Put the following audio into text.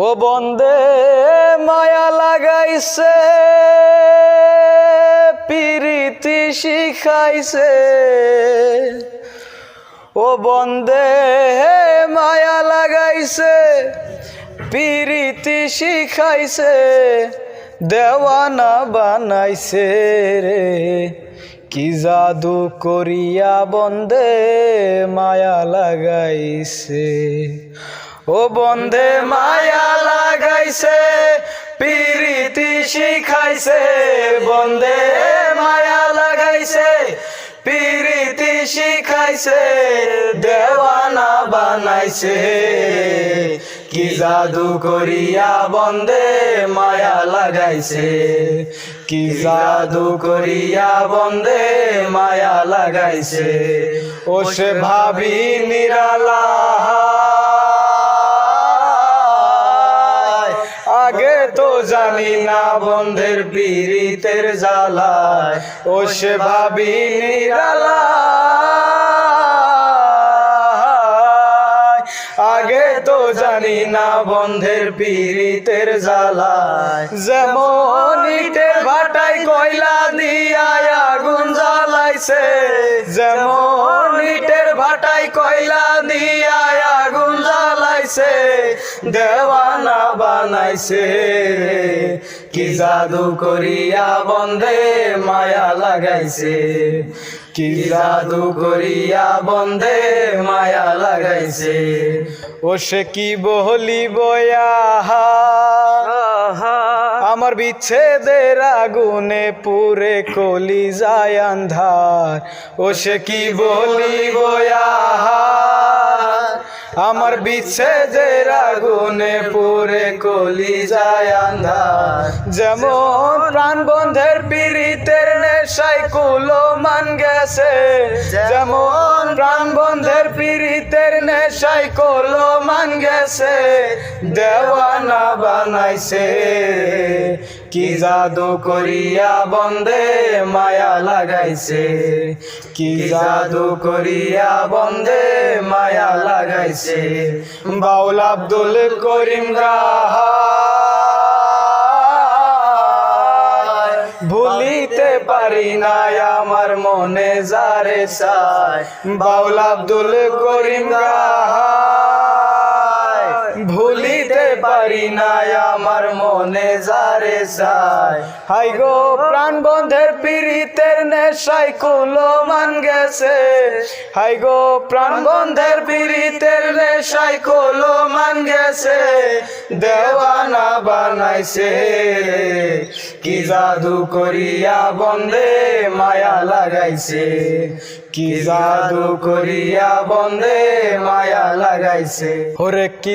ও বন্দে, মায়া লাগাইছে, পিরিতি শিখাইছে। ও বন্দে, মায়া লাগাইছে, পিরিতি শিখাইছে, দেওয়ানা বানাইছে রে। কি জাদু করিয়া বন্দে, মায়া লাগাইছে। ও বন্দে মায়া লাগাইছে, পিরিতি শিখাইছে। বন্দে মায়া লাগাইছে, পিরিতি শিখাইছে, দেওয়ানা বানাইছে। কি জাদু করিয়া বন্দে মায়া লাগাইছে, কি জাদু করিয়া বন্দে মায়া লাগাইছে। ও সে ভাবি নিরালা জানি বন্ধের পীড়িতের জ্বালায়, ও সে ভাবি আগে তো জানি না বন্ধের পীড়িতের জ্বালায়, যেমন ইটের ভাটাই কয়লা দিয়া আগুন জ্বালাইছে, যেমন দেওয়ানা বানাইছে কি জাদু করিয়া বন্ধে মায়া লাগাইছে। কি জাদু করিয়া বন্ধে মায়া লাগাইছে। ও সে কি বহলি বয়া আমার বিচ্ছেদের আগুনে পুরে কলি যায় আন্ধার। ও সে কি বলি বয়া আমার বিচ্ছেদে রাগুনে পুরে কলি যায় আন্ধার। যেমন প্রাণ বন্ধের পীড়িতের কুলো মান গেছে। যেমন প্রাণ বন্ধের পীড়িতের নেশাই কুলো মান গেছে। দেওয়ানা বানাইছে। কি জাদু করিয়া বন্দে মায়া লাগাইছে। কি জাদু করিয়া বন্দে মায়া লাগাইছে। বাউল আব্দুল করিম রাহা পারি না আমার মনে যারে সায় বাউল আব্দুল করিম গায় ভুলিতে পারি না, আমার মনে যারে চায় হাই গো প্রাণ বন্ধের পীড়িতের নেশাই কুলো মান গেছে। হাই গো প্রাণ বন্ধের পীড়িতের নেশাই কুলো মান গেছে। দেওয়ানা বানাইছে। কি জাদু করিয়া বন্দে মায়া লাগাইছে। কি জাদু করিয়া বন্দে মায়া লাগাইছে। ওরে, কি